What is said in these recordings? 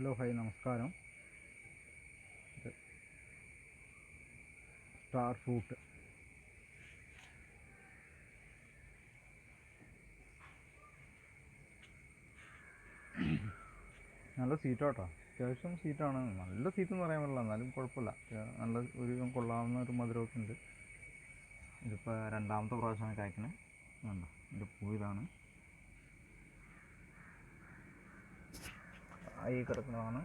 Hello hi നമസ്കാരം. Star fruit. നല്ല സീറ്റാട്ടോ. അത്യാവശ്യം സീറ്റാണ്. നല്ല സീറ്റ് എന്ന് പറയാൻ പറ്റില്ല. എന്നാലും കുഴപ്പമില്ല. നല്ല ഒരു കൊള്ളാവുന്ന ഒരു മധുരമൊക്കെ ഉണ്ട്. ഇതിപ്പോൾ രണ്ടാമത്തെ പ്രാവശ്യമാണ് കായ്ക്കണേ. വേണ്ട ഇതിന്റെ പൂ ഇതാണ് ഈ കിടക്കുന്നതാണ്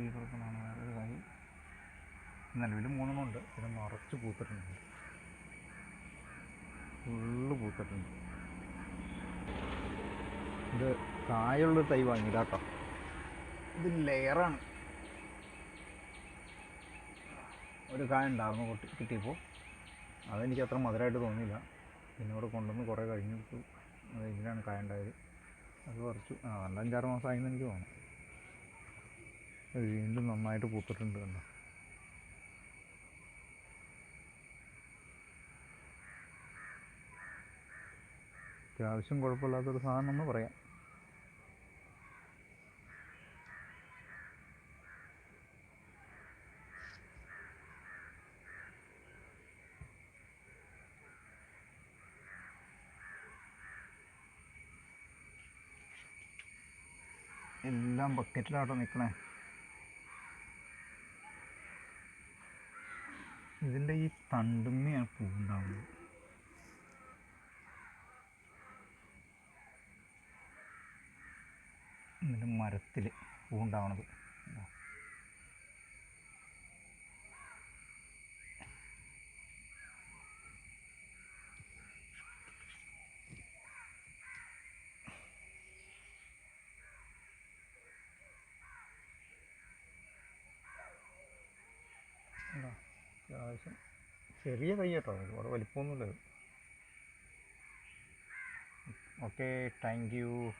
ഈ കിടക്കുന്നതാണ് വേറൊരു കായ് നിലവിൽ മൂന്നെണ്ണം ഉണ്ട് ഇത് നിറച്ച് പൂത്തിട്ടുണ്ട്. ഫുള്ള് പൂത്തിട്ടുണ്ട്. ഇത് കായുള്ള തൈ വാങ്ങിയില്ല ഇത് ലെയറാണ്. ഒരു കായ ഉണ്ടായിരുന്നു കൊട്ടി കിട്ടിയപ്പോൾ അതെനിക്ക് അത്ര മധുരമായിട്ട് തോന്നിയില്ല. പിന്നെ ഇവിടെ കൊണ്ടുവന്ന് കുറേ കഴിഞ്ഞിട്ട് അത് ഇതിലാണ് കായ ഉണ്ടായത്. അത് കുറച്ച് ആ നല്ല അഞ്ചാറ് മാസമായെന്ന് എനിക്ക് തോന്നുന്നു. വീണ്ടും നന്നായിട്ട് പൂത്തിട്ടുണ്ട് കണ്ടോ. അത്യാവശ്യം കുഴപ്പമില്ലാത്തൊരു സാധനം എന്ന് പറയാം. എല്ലാം ബക്കറ്റിലാട്ടോ നിൽക്കണേ ഇതിന്റെ ഈ തണ്ടുമ്മയാണ് പൂവുണ്ടാവുന്നത്. ഇതിന്റെ മരത്തിൽ പൂവുണ്ടാവണത് ഇതാ. ഇതാ. അത്യാവശ്യം ചെറിയ തൈ കേട്ടോ ഒരുപാട് വലിപ്പമൊന്നുമില്ല ഓക്കെ താങ്ക് യു